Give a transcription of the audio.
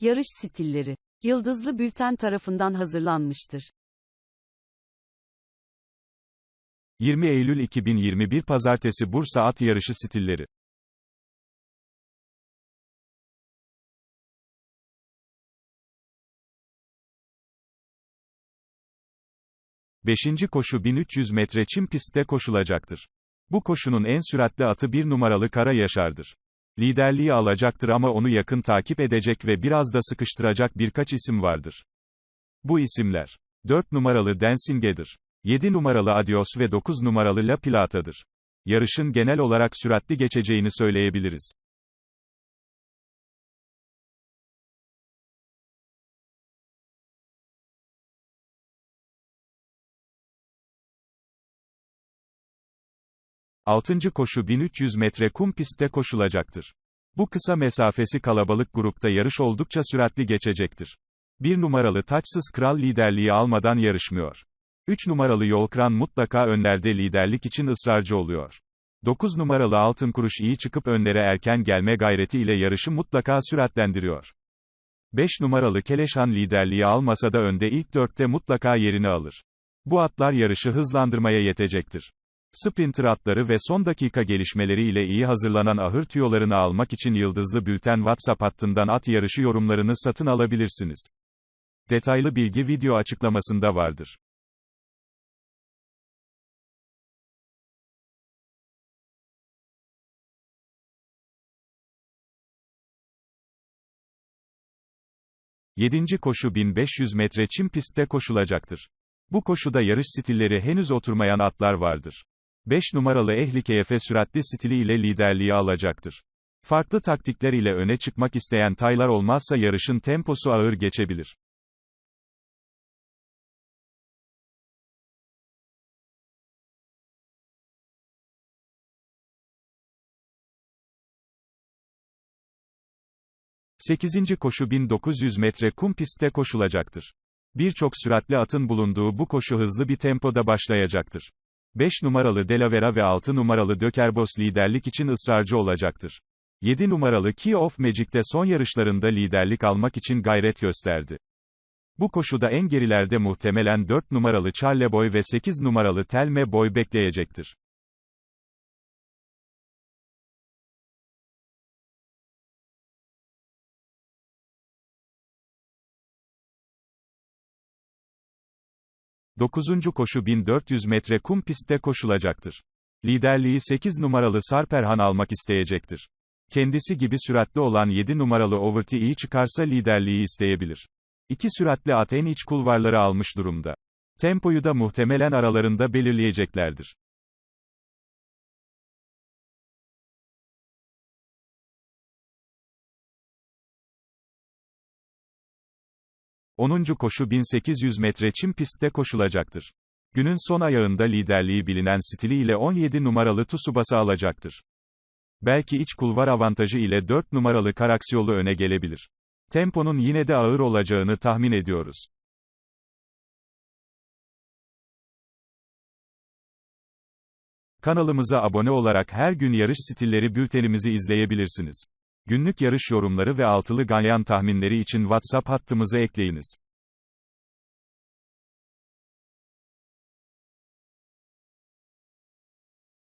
Yarış stilleri. Yıldızlı Bülten tarafından hazırlanmıştır. 20 Eylül 2021 Pazartesi Bursa At Yarışı Stilleri 5. koşu 1300 metre çim pistte koşulacaktır. Bu koşunun en süratli atı bir numaralı Kara Yaşar'dır. Liderliği alacaktır ama onu yakın takip edecek ve biraz da sıkıştıracak birkaç isim vardır. Bu isimler 4 numaralı Densinge'dir. 7 numaralı Adios ve 9 numaralı La Plata'dır. Yarışın genel olarak süratli geçeceğini söyleyebiliriz. Altıncı koşu 1300 metre kum pistte koşulacaktır. Bu kısa mesafesi kalabalık grupta yarış oldukça süratli geçecektir. Bir numaralı taçsız kral liderliği almadan yarışmıyor. 3 numaralı Yolkran mutlaka önlerde liderlik için ısrarcı oluyor. 9 numaralı Altın Kuruş iyi çıkıp önlere erken gelme gayreti ile yarışı mutlaka süratlendiriyor. 5 numaralı Keleşhan liderliği almasa da önde ilk dörtte mutlaka yerini alır. Bu atlar yarışı hızlandırmaya yetecektir. Sprinter atları ve son dakika gelişmeleri ile iyi hazırlanan ahır tüyolarını almak için Yıldızlı Bülten WhatsApp hattından at yarışı yorumlarını satın alabilirsiniz. Detaylı bilgi video açıklamasında vardır. Yedinci koşu 1500 metre çim pistte koşulacaktır. Bu koşuda yarış stilleri henüz oturmayan atlar vardır. 5 numaralı Ehli Keyfe süratli stili ile liderliği alacaktır. Farklı taktikler ile öne çıkmak isteyen taylar olmazsa yarışın temposu ağır geçebilir. Sekizinci koşu 1900 metre kum pistte koşulacaktır. Birçok süratli atın bulunduğu bu koşu hızlı bir tempoda başlayacaktır. 5 numaralı Delavera ve 6 numaralı Dökerbos liderlik için ısrarcı olacaktır. 7 numaralı Key of Magic'te son yarışlarında liderlik almak için gayret gösterdi. Bu koşuda en gerilerde muhtemelen 4 numaralı Charleboy ve 8 numaralı Telme Boy bekleyecektir. Dokuzuncu koşu 1400 metre kum pistte koşulacaktır. Liderliği 8 numaralı Sarperhan almak isteyecektir. Kendisi gibi süratli olan 7 numaralı Overty iyi çıkarsa liderliği isteyebilir. İki süratli at en iç kulvarları almış durumda. Tempoyu da muhtemelen aralarında belirleyeceklerdir. Onuncu koşu 1800 metre çim pistte koşulacaktır. Günün son ayağında liderliği bilinen stiliyle 17 numaralı Tsubasa alacaktır. Belki iç kulvar avantajı ile 4 numaralı Karaksiyolu öne gelebilir. Temponun yine de ağır olacağını tahmin ediyoruz. Kanalımıza abone olarak her gün yarış stilleri bültenimizi izleyebilirsiniz. Günlük yarış yorumları ve altılı ganyan tahminleri için WhatsApp hattımıza ekleyiniz.